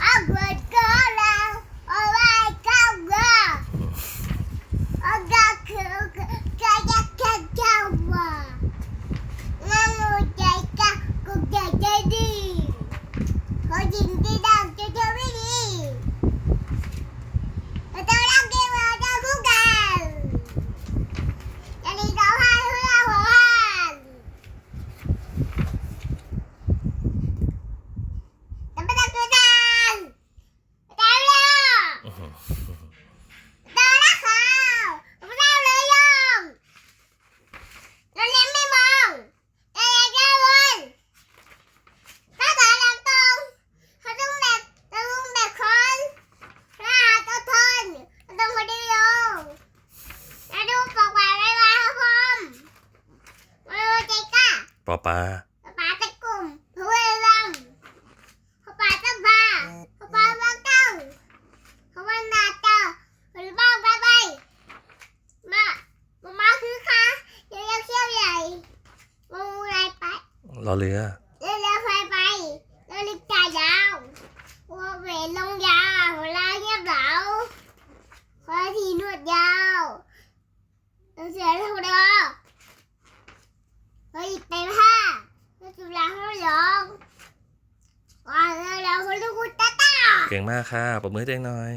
Ah! ปอปลาป๊าตะกลุ่มเพื่อนลำป๊าตะบาป๊าบ้างเต้าเขาวันนาเต้าหรือบ้างไปไปมามามาคือค่ะเดี๋ยวเที่ยวใหญ่มาอะไรไปรอเรือเร็วเร็วไปไปเร็วลิกจ่ายยาวหัวเวลงยาวหัวลาเงียบเหลาขอทีนวดยาวเสือเท่าเดิมเฮ้ยเต็มห้าจุฬาห้าร้อง ว่าวเราคุณลูกตาตาเก่งมากค่ะปรบมือให้ตัวเองหน่อย